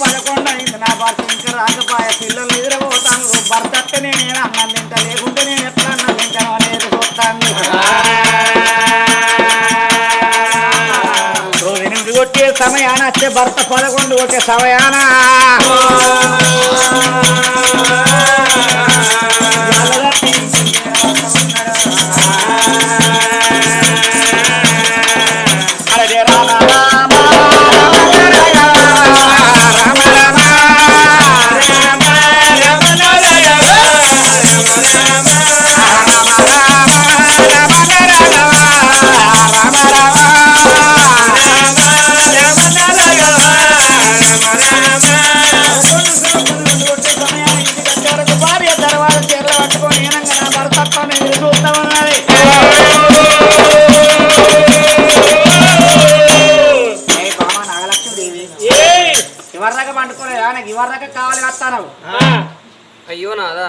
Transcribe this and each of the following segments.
పదకొండు అయింది. నా భర్త ఇంకా రాకపోయే పిల్లలు ఎదురబోతాను భర్త అత్తనే నేను అన్నం తింట లేకుంటే నేను ఎట్లా అన్నం తింటాను అనేది చూస్తాను. రోజు ఎనిమిది కొట్టే సమయాన వచ్చే భర్త పదకొండు కొట్టే సమయానా. ఇవర్రాక పండుకోలేదా? నాకు ఇవర్రాక కావాలి వస్తాను అయ్యో నాదా.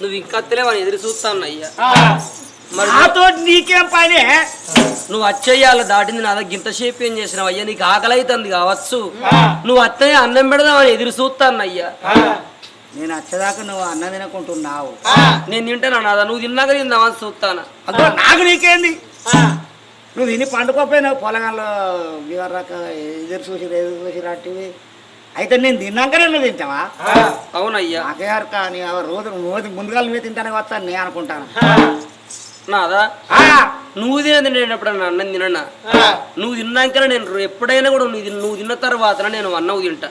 నువ్వు ఇంకా అత్తలేవని ఎదురు చూస్తాను అయ్యా. మరి నాతో నీకేం పని? నువ్వు వచ్చేయాల దాటింది నాదా. గింత షేప్ ఏం చేసినావు అయ్యా? నీకు ఆకలి అవుతుంది కావచ్చు నువ్వు అత్తయ్య అన్నం పెడదామని ఎదురు చూస్తాను అయ్యా. నేను వచ్చేదాకా నువ్వు అన్నం తినకుంటున్నావు. నేను తింటాను నాదా? నువ్వు తిన్నాక తిందామని చూస్తాను. అదో నాకు నీకేంది? నువ్వు తిని పండుకోపోయినావు పొలంలో ఇవర్రాక ఎదురు చూసి ఎదురు చూసి రాటివి అయితే నేను తిన్నాకనే నువ్వు తింటావా? అవునయ్యా. నాకే కానీ రోజు రోజు ముందుగా నువ్వే తింటానే వస్తాను నేను అనుకుంటాను. నాదా ఆ, నువ్వు తినది నేను ఎప్పుడన్నా అన్నం తినన్నా నువ్వు తిన్నాకనే నేను ఎప్పుడైనా కూడా నువ్వు తిన్న- నువ్వు తిన్న తర్వాత నేను అన్నం తింటా.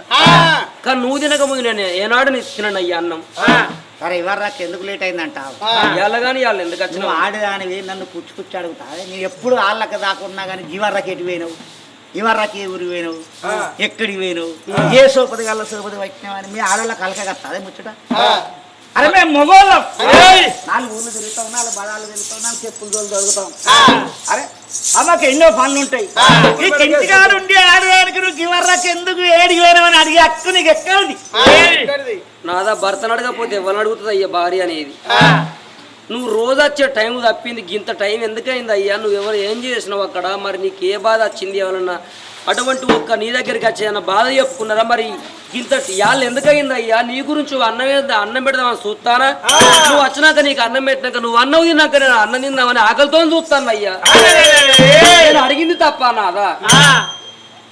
కానీ నువ్వు తినకముందు నేను ఏనాడు నీ తినను అయ్యా అన్నం. సరే ఇవర్రాక ఎందుకు లేట్ అయిందంటావు ఎలాగాని వాళ్ళు ఎందుకు నువ్వు వచ్చినావు ఆడదానివి నన్ను పుచ్చి పుచ్చి అడుగుతా నీ ఎప్పుడు ఆళ్ళకి దాకున్నా కానీ జీవర్రాకి ఎటు పోయినావు? జీవర్రాకి ఏ ఊరి పోయినావు? ఎక్కడికి పోయినావు? ఏ సోపది గల్ల సోపది వచ్చినావని మీ ఆడవాళ్ళకి అలక కస్తా అదే ముచ్చట అరే మేము మొగోళ్ళం. నాలుగు ఊళ్ళు తిరుగుతాం నాలుగు బదాలు తిరుగుతాం నాలుగు చెప్పులు తోలు దొరుకుతాం అరే అమ్మకి ఎన్నో పనులు ఉంటాయి ఈ ఇంటికాడు ఉండి ఆడడానికి నువ్వు గివర్రాకి ఎందుకు ఏడికి పోయినావని అడిగి అక్కు నీకు ఎక్కడిది? నాదా భర్తను అడగకపోతే ఎవరిని అడుగుతుంది అయ్యా భార్య అనేది? నువ్వు రోజు వచ్చే టైం తప్పింది గింత టైం ఎందుకైంది అయ్యా? నువ్వు ఎవరు ఏం చేసినావు అక్కడ? మరి నీకు ఏ బాధ వచ్చింది ఎవరన్నా? అటువంటి ఒక్క నీ దగ్గరికి వచ్చేయన్న బాధ చెప్పుకున్నారా? మరి గింత యాళ్ళు ఎందుకైంది అయ్యా నీ గురించి అన్నం అన్నం పెడదామని చూస్తానా? నువ్వు వచ్చినాక నీకు అన్నం పెట్టినాక నువ్వు అన్నం తిన్నాక నేను అన్నం తిందామని ఆకలితో చూస్తాను అయ్యా. నేను అడిగింది తప్ప నాదా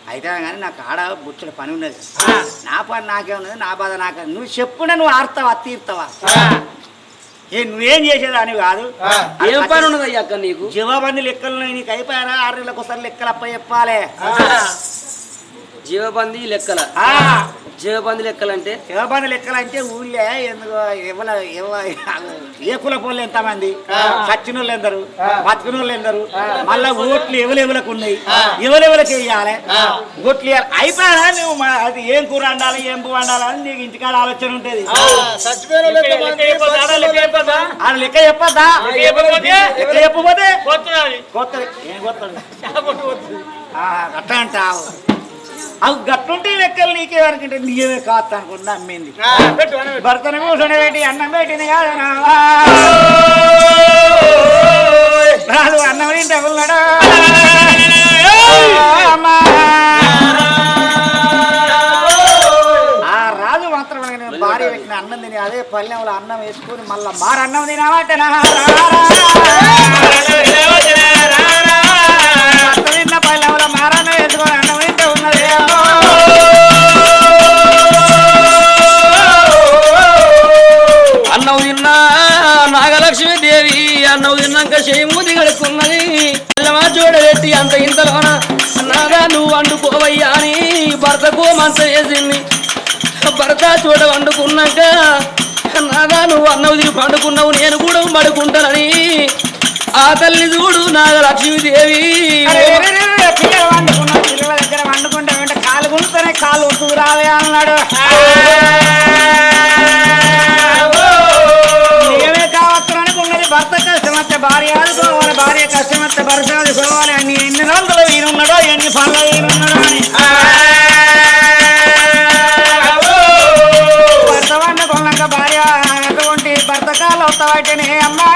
అయితే కానీ నాకు ఆడ బుచ్చల పని ఉన్నది నా పని నాకే ఉన్నది నా బాధ నాకే నువ్వు చెప్పునే నువ్వు ఆడతావా తీరుతావా ఏ నువ్వేం చేసేదాని కాదు? ఏం పని ఉన్నది అయ్యా అక్క నీకు? జీవబంది లెక్కలు నీకు అయిపోయారా? ఆరు నెలలకు ఒకసారి లెక్కలు అప్ప చెప్పాలి. జీవబంది లెక్కల. ఆ, జీవబంది లెక్కలంటే? జీవబంది లెక్కలు అంటే ఊళ్ళే ఎందుకు ఎవల ఎవ- ఏ కుల పోళ్ళు ఎంతమంది? సచ్చిన వాళ్ళు ఎందరు? బతికిన వాళ్ళు ఎందరు? మళ్ళా ఓట్లు ఎవలెవలకు ఉన్నాయి? ఎవలెవలకు వేయాలి? ఓట్లు వేయాలి. అయిపోయారా నువ్వు మా- అది ఏం కూర వండాలి ఏం పువ్వు వండాలి అని నీకు ఇంటికాడ ఆలోచన ఉంటుంది ఆడ లెక్క చెప్పద్దా? లెక్క కొత్తది. ఏం కొత్తది? అంటావు. అవి గట్టుంటే లెక్కలు నీకే అనుకుంటే నీయమే కాస్త అనుకుంటా అమ్మింది భర్తను కూర్చొని పెట్టి అన్నం పెట్టింది కాదనా రాదు అన్నం తింటే అమ్మా. భార్య అన్నం తిని అదే పల్లెంలో అన్నం వేసుకొని మళ్ళీ మార అన్నం తినవాటనా తిన్న పల్లెంలో మారన్నం వేసుకొని అన్నం తింటే ఉన్నది అన్నం తిన్నా నాగలక్ష్మి దేవి అన్నం తిన్నాక చేయమూతి గడుక్కున్నది పిల్లమా చూడబెట్టి అంత ఇంతలోన నాగా నువ్వు వండుకోవయ్యా అని భర్తకు మంచం వేసింది భర్త చూడ వండుకున్నాక నాగా నువ్వు అన్నవు పండుకున్నావు నేను కూడా పడుకుంటానని. ఆ తల్లి చూడు నాగ లక్ష్మీదేవి కాలు కాలు అన్నాడు. భర్త భార్య భార్య భర్త ఆడుకోవాలి అని ఎన్ని రోజులు ఈయనున్నాడో ఎన్ని పనులు అని. భార్య అటువంటి భర్త కాళ్ళు వస్తావాటిని అమ్మా.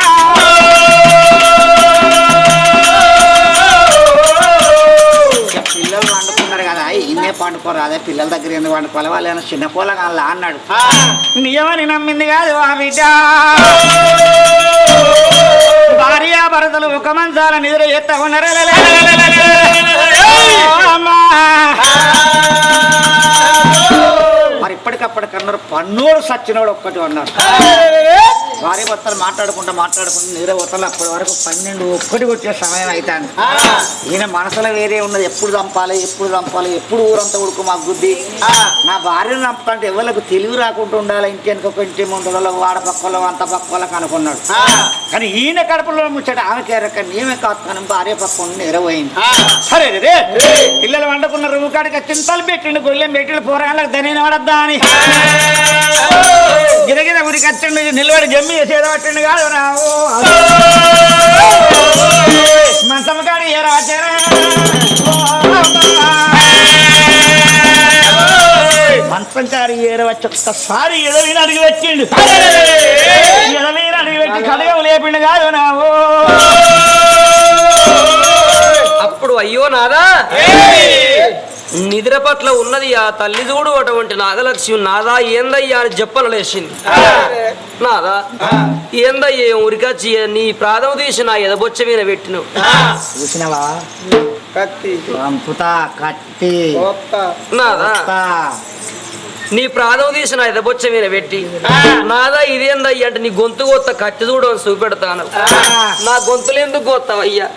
పిల్లలు వండుకున్నారు కదా ఇన్నే పండుకోరు అదే పిల్లల దగ్గర ఎందుకు వండుకోవాలి వాళ్ళు ఏమైనా చిన్న పోలగాళ్ళ అన్నాడు. నిజమని నమ్మింది కాదు ఆ బిడ్డ. భార్య భరతలు ఒక మంచాల నిద్ర ఎత్త ఉన్నారు మరి ఇప్పటికప్పటికన్నారు పన్నోడు సచ్చినోడు ఒక్కటి అన్నారు భార్య భర్తలు మాట్లాడుకుంటా మాట్లాడుకుంటూ నిద్ర పోతారు అప్పటి వరకు పన్నెండు ఒక్కటి వచ్చే సమయం అవుతాను ఈయన మనసులో వేరే ఉన్నది. ఎప్పుడు చంపాలి ఎప్పుడు చంపాలి ఎప్పుడు ఊరంతా ఉడుకు మా గుద్ది నా భార్యను చంపుతుంటే ఎవరికి తెలివి రాకుండా ఉండాలి. ఇంకెనక ఇంటి ముందు వాడ పక్కలో అంత పక్కలకు అనుకున్నాడు కానీ ఈయన కడపలో ముచ్చట ఆమెకి ఎరక నేమే కాస్తాను భార్య పక్క ఉండి ఎరవైంది సరే రే పిల్లలు వండుకున్న రువ్వు కాడికి చింతలు పెట్టిండు గొల్లెం పెట్టిండు పోరాళ్ళకి ధనిని పడద్దా అని గిరగిర ఉరికి వచ్చిండు నిలబడి జమ్మి చేసేదో పట్టిండు కాదు రావు మంచం కాడి మంచం కాడి ఏర వచ్చి ఒక్కసారి ఎడవీని అడిగి పెట్టిండు. ఎడవీని అడిగి పెట్టి కడగం లేపిండు కాదు నావు అప్పుడు అయ్యో నాదా. నిద్ర పట్ల ఉన్నది ఆ తల్లి చూడు అటువంటి నాగలక్ష్మి. నాదా ఏందయ్యా అని చెప్పలు లేచింది. నాదా ఏందయ్యా ఉరికచ్చి నీ ప్రాధం తీసి నా ఎదబొచ్చ మీద పెట్టినవు. చూసినవా? కత్తి. పంపుతా కత్తి. నాదా. నీ ప్రాధం తీసి నా ఎదబొచ్చ మీద పెట్టి. నాదా ఇదేందయ్యా అంటే నీ గొంతు కొత్త కత్తి చూడు అని చూపెడతాను నా గొంతులు ఎందుకు కొత్తవయ్యా?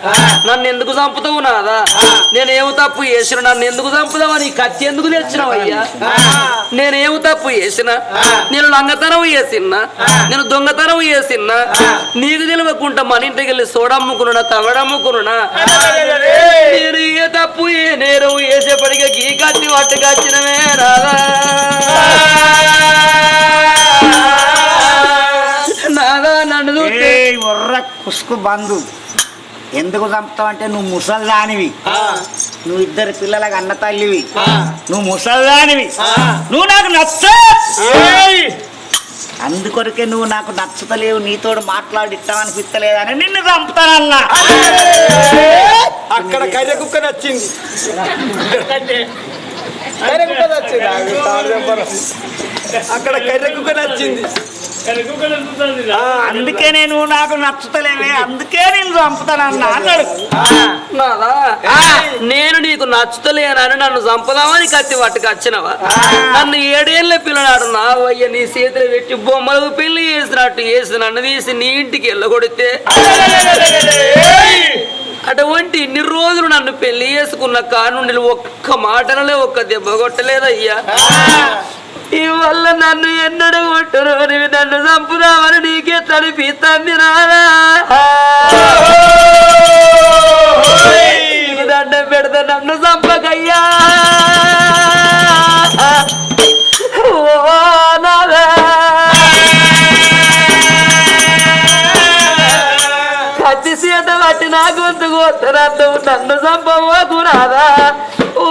నన్ను ఎందుకు చంపుతావు నాదా? నేనేం తప్పు చేసిన నన్ను ఎందుకు చంపుతావా? నీ కత్తి ఎందుకు తెచ్చినావయ్యా నేనేం తప్పు చేసిన నేను లంగతనం చేసిన్నా నేను దొంగతనం చేసిన్నా నీకు తెలియకుండా మన ఇంటికి వెళ్ళి సోడమ్ముకున్నా తవడమ్ముకున్నా నేను ఏ తప్పు ఏ నేరం వేసేపటిగా గీ కత్తి పట్టుకొచ్చినవే రాదా ఉర్ర కుసుకు బంధు ఎందుకు చంపుతావు అంటే నువ్వు ముసల్దానివి. నువ్వు ఇద్దరు పిల్లలకు అన్న తల్లివి. నువ్వు ముసల్దానివి. నువ్వు నాకు నచ్చ అందుకొరకే నువ్వు నాకు నచ్చుతలేవు. నీతోడు మాట్లాడిస్తామనిపిస్తలేదని నిన్ను చంపుతానన్నా. అక్కడ కర్రె కుక్క నచ్చింది. అక్కడ కర్రె కుక్క నచ్చింది అందుకే నేను నాకు నచ్చుతలేవే అందుకే నేను చంపుతానన్నా అన్నాడు. నాదా నేను? నీకు నచ్చుతలేనని నన్ను చంపదామని కత్తి పట్టుకొచ్చినవా నన్ను ఏడేళ్ళ పిల్లనాడు నా అయ్య నీ చేతిలో పెట్టి బొమ్మలకు పెళ్ళి చేసినట్టు చేసి నన్ను తీసి నీ ఇంటికి వెళ్ళగొడితే. అటువంటి ఇన్ని రోజులు నన్ను పెళ్ళి చేసుకున్న కానుండి ఒక్క మాటలే ఒక్క దెబ్బ కొట్టలేదయ్యా. ఇవల్ల నన్ను ఎన్నడు కొట్టరు నీవు నన్ను చంపుదామని నీకే తడిపిస్తాంది నీకు దండం పెడతా నన్ను చంపకయ్యా గొంతు కోతరద్దు నన్ను చంపవకు రాదా? ఓ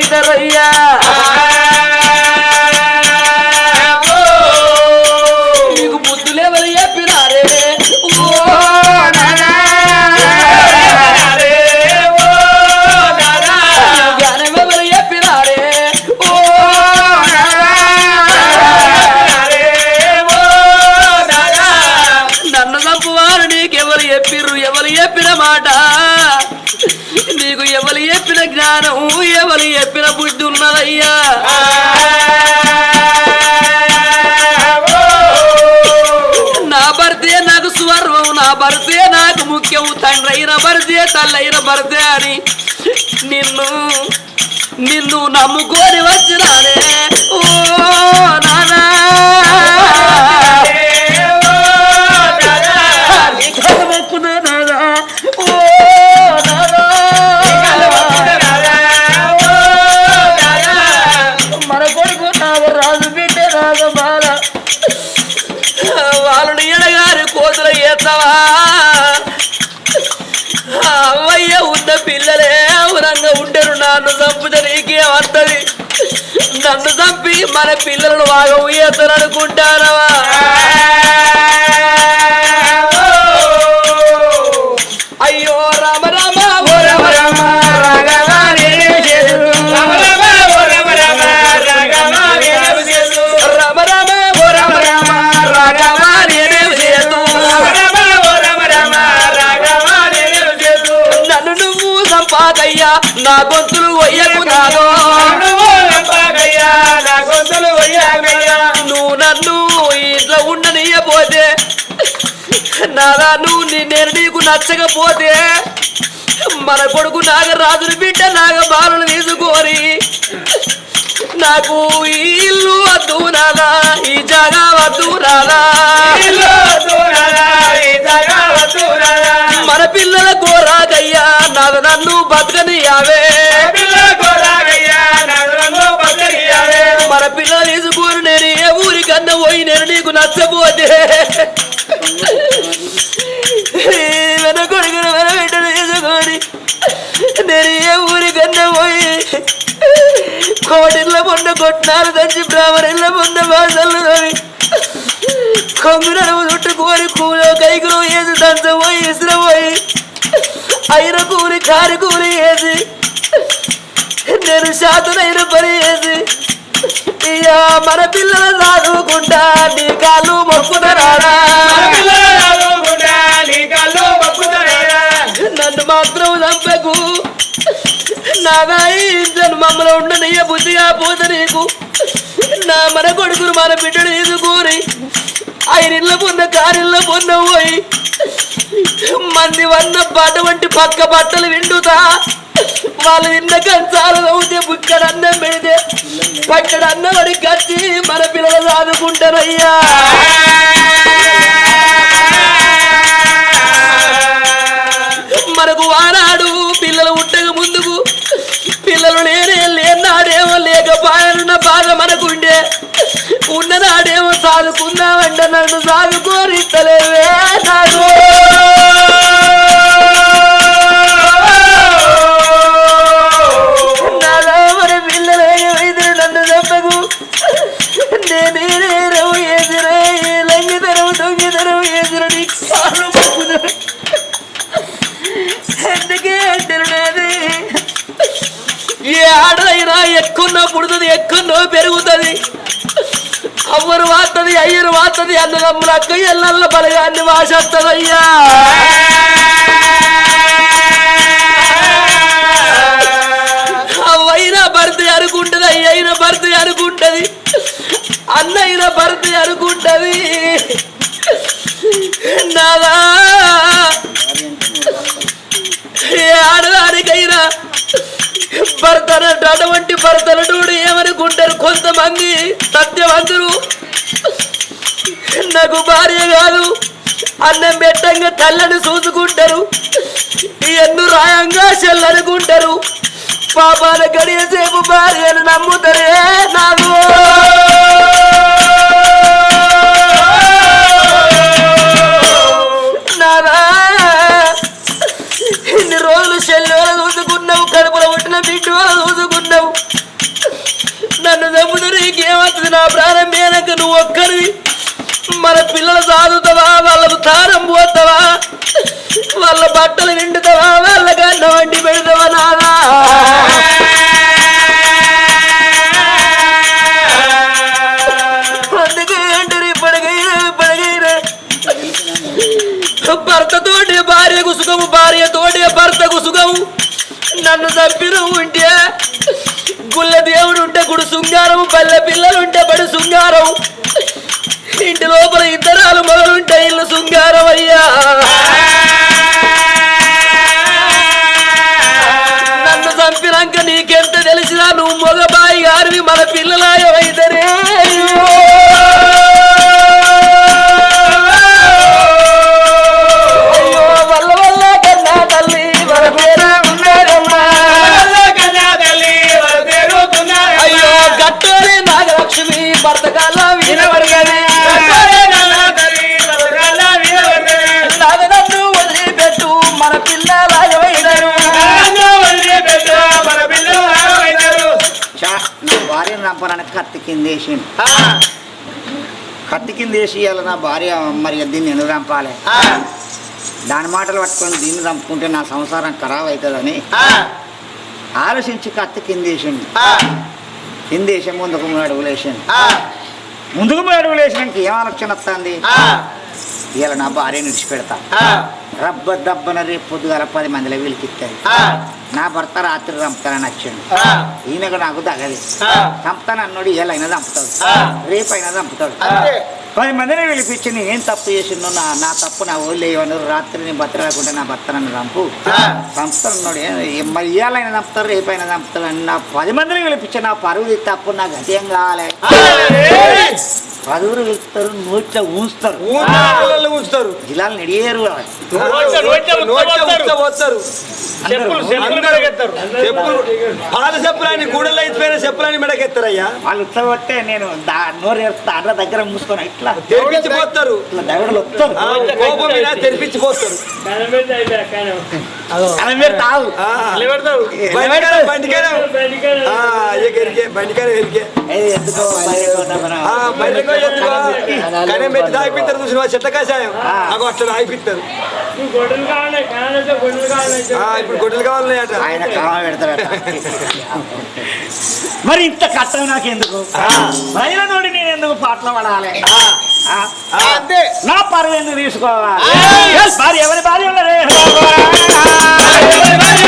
గొల్ల భర్తే నాకు ముఖ్యం తండ్రైన అయిన భర్తే తల్లైన భర్తే అని నిన్ను నిన్ను నమ్ముకొని వచ్చినానే. ఓ నన్ను తప్పి మన పిల్లలను బాగా ఉయ్యతను అనుకుంటారవా అయ్యో రామ రామ ఓ రామ రామ నన్ను నువ్వు సంపాదయ్యా నా గొంతులు వయ్యకు నాలో నాదా నువ్వు నీ- నేను నీకు నచ్చకపోతే మన కొడుకు నాగరాజుని బిడ్డ నాగ బాలను తీసుకొని నాకు ఇల్లు వద్దు నాదా ఈ జాగా వద్దు నాదా. మన పిల్లల కోరాకయ్యా నాకు నన్ను బతకని కొట్టినారు దంచి బ్రాహ్మణిళ్ళ పొంద బాధలు కొంగునడుము చుట్టుకొని కూలో కైకులు వేసి దంచబోయి ఇసురపోయి అయిన కూలి కారి కూలి వేసి నేను శాతనైన పని ఇక మన పిల్లలు చదువుకుంటా నీ కాళ్ళు మొక్కుతున్నారా నన్ను మాత్రం చంపకు. నాదాయి ఇంతను మమ్మల్ని ఉండనయ్య బుద్ధిగా పోతే నీకు. నా మన కొడుకును మన బిడ్డను తీసుకొని ఆయన ఇళ్ళ పొంద కారిళ్ళ పొంద పోయి మంది వన్న బట్ట వంటి పక్క బట్టలు వింటుతా. వాళ్ళు నిన్న కంచాలు అవుతే బుక్కడ అన్నం పెడితే పక్కడ అన్నం అని కట్టి మన పిల్లలు చదువుకుంటారయ్యా. మనకు వానాడు ఉన్న బాధ మనకుండే. ఉన్నదాడేమో సాదుకుందామంటే నన్ను సాదుకోరిస్తలేవే నాకు నాలో మరి పిల్లలు ఏమైతే నన్ను చెప్పకు నేనే పుడుతుంది పెరుగుతుంది. అవ్వరు వాతది అయ్యరు వాతది అన్నదమ్ముల అక్క ఎల్లల్ల బలగాన్ని వాసేస్తుందయ్యా. అవ్వైనా భర్త అనుకుంటది అయ్యైన భర్త అనుకుంటది అన్నైన భర్త అనుకుంటది. నాదా ఏ ఆడదానికైనా భర్తనట్టు అటువంటి భర్తనడు ఉంటారు కొంతమంది సత్యవంతులు. నాకు భార్య కాదు. అన్నం పెట్టంగా తల్లని చూసుకుంటారు. ఎన్ను రాయంగా చెల్లనుకుంటారు. పాపాల గడియసేపు భార్యను నమ్ముతారే నాకు. ఇన్ని రోజులు చెల్లెలు చూసుకున్నావు కడుపులో పుట్టిన బిడ్డు చూసుకున్నావు. నన్ను చంపుతూ నీకేమవుతుంది నా ప్రాణం మేనక నువ్వు ఒక్కరివి మన పిల్లలు సాదుతావా? వాళ్ళకు తారం పోతావా వాళ్ళ బట్టలు నిండుతావా? వాళ్ళకి అన్నం వండి పెడతావా నాదా అందుకే అంటారు ఇప్పటికైనా ఇప్పటికైనా భర్తతోటి భార్యకు సుఖము భార్యతోటి భర్తకు సుఖము. నన్ను చంపిన ఉంటే గుళ్ళ దేవుడు ఉంటే గుడి శృంగారం పల్లె పిల్లలు ఉంటే బడి శృంగారం. ఇంటి లోపల ఇద్దరాలు మొదలుంటే ఇల్లు శృంగారం అయ్యా. నన్ను చంపినాక నీకెంత తెలిసినా నువ్వు మగబాయి గారివి మన పిల్లలాయో ఇద్దరే నాగలక్ష్మి భర్తకాల వీరవర్గని వదిలిపెట్టు మన పిల్లలాయవైనరు చా, నా భార్యను చంపడానికి కత్తి కింద వేసిండు. కత్తి కింద వేసి ఇవాళ నా భార్య మరి దీన్ని ఎందుకు చంపాలి? దాని మాటలు పట్టుకొని దీన్ని చంపుకుంటే నా సంసారం ఖరాబ్ అవుతుందని ఆలోచించి కత్తి కింద వేసిండు. కింద వేసే ముందుకు మూడు అడుగులు వేసిండు ముందుకు మూడు అడుగులు వేసినాక ఏం ఆలోచన వస్తుంది? ఇవాళ నా భార్యను విడిచిపెడతా. రబ్బ దబ్బన రేపు పొద్దుగాల పది మందిలో వీలికిస్తుంది నా భర్త రాత్రి చంపుతానని వచ్చిండు. ఈయన కూడా నాకు తగది. చంపుతాను అన్నాడు ఇవాళైనా చంపుతాడు. రేపైనా చంపుతాడు. పది మందిని పిలిపించి నేను ఏం తప్పు చేసిండు నా నా తప్పు నా ఊళ్ళో ఏమన్నారు రాత్రి నేను బతకలేకుండా నా భర్త నన్ను చంపు. చంపుతాను అన్నాడు ఏ- మరి ఇవాళైనా చంపుతారు రేపైనా చంపుతాడు అని నా పది మందిని పిలిపించి నా పరువుది తప్పు నాకు గతేం కావాలి? పదువురు పిలుస్తారు నోట్లో ఊస్తారు. ఉంచుతారు జిల్లాలు నెడియేరు వస్తారు చెప్పులు పాత చెప్పులని గూడెల్లో అయిపోయిన చెప్పులని మెడకెత్తారయ్యా. వాళ్ళు ఉత్తగొట్టే నేను దా నోరు దగ్గర మూసుకొని ఇట్లా. తెరిపించిపోతారు ఇట్లా వస్తారు. ఆ, కోపం మీద తెరిపించిపోతారు అలా మీరు తాగు ఆ, బండికాడ బండికాడ ఆ, ఇక ఎరికే బండికాడ ఎరికే ఏది ఎందుకో బయట ఉన్న మన- ఆ, బండికో ఎందుకో కనే పెట్టి దాగిపిస్తారు చూసిన చెట్ల కషాయం. నాకు అట్లా దాగిపిస్తారు. ఆ, ఇప్పుడు గొడ్డలు కావాలన్నాయట ఆయన కామ పెడతాడట మరి ఇంత కట్టం నాకు ఎందుకు ప్రజల నుండి నేను ఎందుకు పాటలు పడాలి? నా పరువు ఎందుకు తీసుకోవాలి? భార్య ఎవరి భార్య? ఎవరి భార్య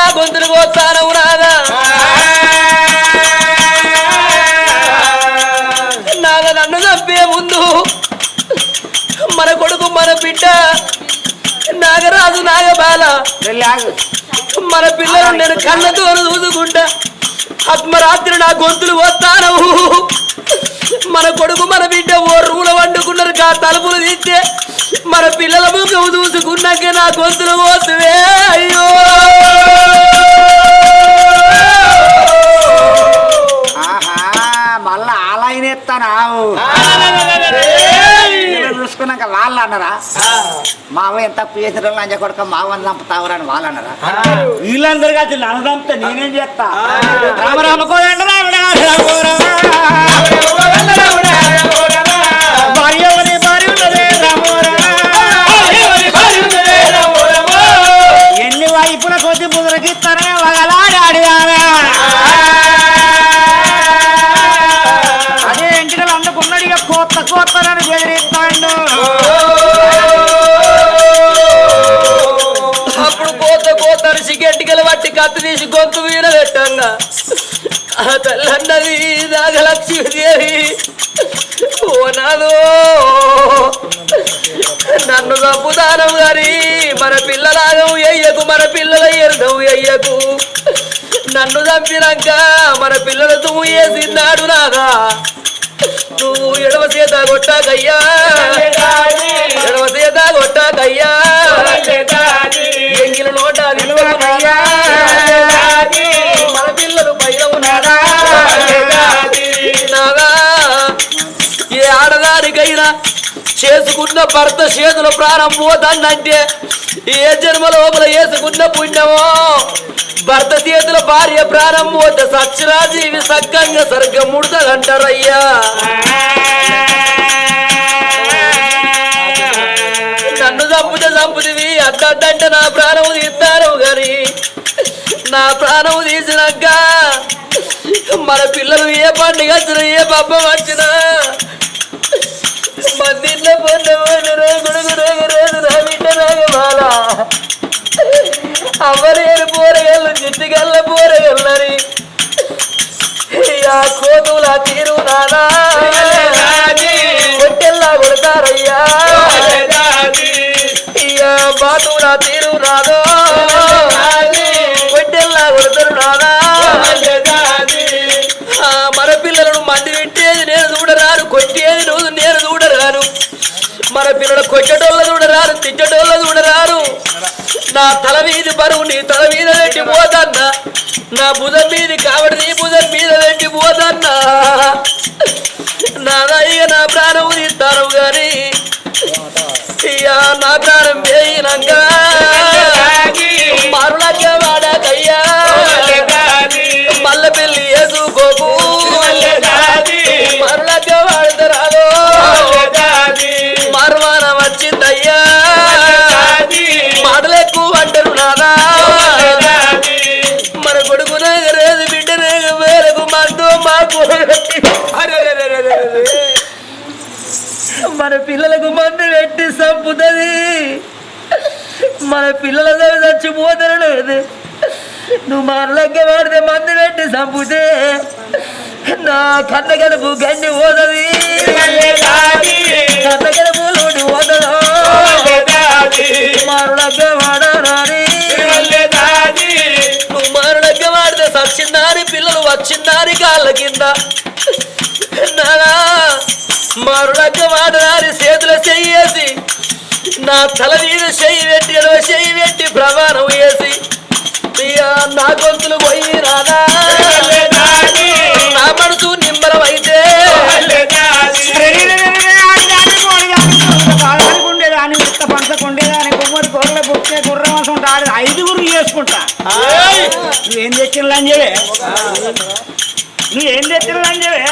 నా గొంతులు పోతాను నాదా నాదా నన్ను చంపే ముందు మన కొడుకు మన బిడ్డ నాగరాజు నాగబాల మన పిల్లలు నేను కళ్ళతో చూసుకుంటా. ఆత్మరాత్రి నా గొంతులు వస్తాను మన కొడుకు మన బిడ్డ ఓ రూల వండుకున్నారు కా తలుపులు తీస్తే మన పిల్లల ముఖం చూసుకున్నాక నా గొంతులు పోతువే అన్నారా మావ ఎంత తప్పు చేసిన వాళ్ళు అంజ కొడుక మావని చంపుతావురా అని వాళ్ళు అన్నారా వీళ్ళందరూ కలిసి నన్ను చంపితే నేనేం చేస్తా రామ రామ కోదండ రాముడా, రాముడా. భార్య ఎవరి భార్య ఉన్నదే రాముడా. ఎన్ని వైపుల కొద్ది అదే ఎంటికలు అందుకున్నాడు ఇక కొత్త కొత్తలని బెదిరిస్తాడు కత్తి తీసి గొంతు మీద పెట్టంగా ఆ తల్లన్నది నాగలక్ష్మీదేవి ఓ నాదో. నన్ను చంపుతానం గాని మన పిల్లలాగం ఎయ్యకు మన పిల్లల ఎరుదం ఎయ్యకు నన్ను చంపినాక మన పిల్లల తుమ్ము వేసిన్నాడు నాగా నువ్వు ఎడవ చేత కొట్టాకయ్యా. ఎడవ చేత కొట్టాకయ్యా. ఎంగిల నోట నిలవకయ్యా చేసుకున్న భర్త చేతుల ప్రాణం పోతానంటే ఏ జన్మ లోపల వేసుకున్న పుణ్యమో? భర్త చేతుల భార్య ప్రాణం పోతే సత్యరాజీవి సక్కంగా సరిగ్గా ముడతదంటారయ్యా. నన్ను చంపుతే చంపుదివి అద్దంటే నా ప్రాణం తీస్తారు గాని నా ప్రాణం తీసినాక మన పిల్లలు ఏ పండుగ వచ్చినా ఏ పబ్బ వచ్చినా మందిలో పొందవాడు రోగుడు రోగుడు నా బిడ్డ రాగమాల. అవ్వలేని పోరగల్లు జిట్టుగల్ల పోరగల్లని ఆ కోతుల తీరు నానా. కొట్టెల్లా కొడతారయ్యా. ఇయ్యా బాతుల తీరు నాదో. కొట్టెల్లా కొడతారు నానా. మన పిల్లలను మండి పెట్టేది నేను చూడరాను కొట్టేది మన పిల్లలు కొట్టేటోళ్ళ చూడరాను తిట్టేటోళ్ళ చూడరాను నా తల మీది బరువు నీ తల మీద పెట్టి పోతన్నా నా భుజం మీది కాబట్టి నీ భుజం మీద పెట్టి పోతన్నా నా ఇక నా ప్రాణం తీస్తాను గాని ఇక నా ప్రాణం వేయినాక మన పిల్లలకు మందు పెట్టి చంపుతుంది. మన పిల్లల దగ్గర చచ్చిపోతారు లేదు. నువ్వు మరలగ్గ వాడితే మందు పెట్టి చంపుతే నా కన్న గడుపు గండి పోతుంది. కన్న గడుపు లోటు పోతుందో. మరలగ్గ వాడాలి వచ్చిందాని కాళ్ళ కింద. నానా మరుడక్క వాడరాని చేతుల చెయ్యేసి నా తల మీద చెయ్యి పెట్టి ఎడవ చెయ్యి పెట్టి ప్రమాణం వేసి నా గొంతులు పోయి రాదా నా మనసు నిమ్మరం అయితే ఉండేదాన్ని ఉత్త పంచకుండేదాన్ని గుమ్మడి గొర్రెల బుక్కే గుర్ర ఆడు ఐదుగురు చేసుకుంటా. నువ్వేం తెచ్చిన లంజవే నువ్వేం తెచ్చిన లంజవే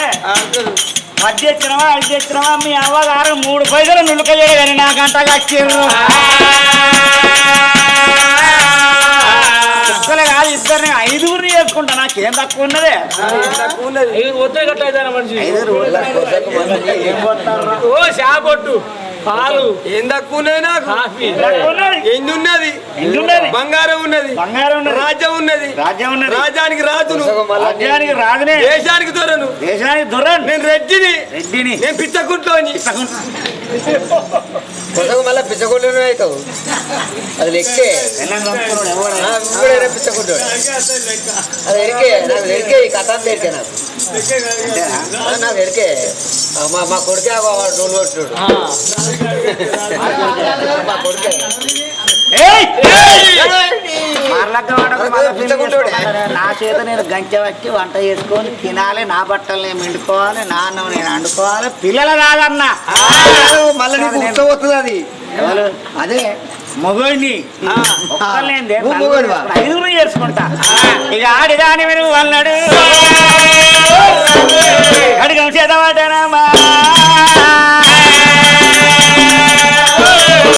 పది తెచ్చినవా ఐదు తెచ్చినవా? మీ అవ్వగారు మూడు పైసలు నులుక చేయని నా గంట కచ్చారు ఒక్కలే కాదు ఇద్దరిని ఐదుగురిని చేసుకుంటా. నాకేం తక్కువ ఉన్నదే? ఐదుగురు ఓ షాపొట్టు పాలు. ఏం తక్కువ నాకు? ఉన్నది. బంగారం ఉన్నది. బంగారం ఉన్నది. రాజ్యం ఉన్నది. రాజ్యం ఉన్నది. రాజ్యానికి రాజును. రాజ్యానికి రాజునే. దేశానికి దొరను. దేశానికి దొరన్. నేను రెడ్డిని. రెడ్డిని. నేను పిచ్చకుంట్లోని కొసకు మళ్ళీ పిచ్చకుండు అవుతావు. అది లెక్కే. ఇంకోడైనా పిచ్చకుండు అది ఎరికే. నాకు ఎరికే ఈ కథ అంతా ఎరికే నాకు నాకు ఎరికే. ఆ, మా మా కొడుకే డోలు కొట్టుడు. నా చేత నేను గంచె వచ్చి వంట చేసుకొని తినాలి నా బట్టలు నేను మిండుకోవాలి నా అన్నం నేను వండుకోవాలి పిల్లలు కాదన్న మళ్ళీ నీకు ఉత్సవ వస్తుంది అది? అదే. మొగోడిని. ఐదుగురు చేసుకుంటా. ఇక ఆడిదాని మీరు అన్నాడు అడిగం చేత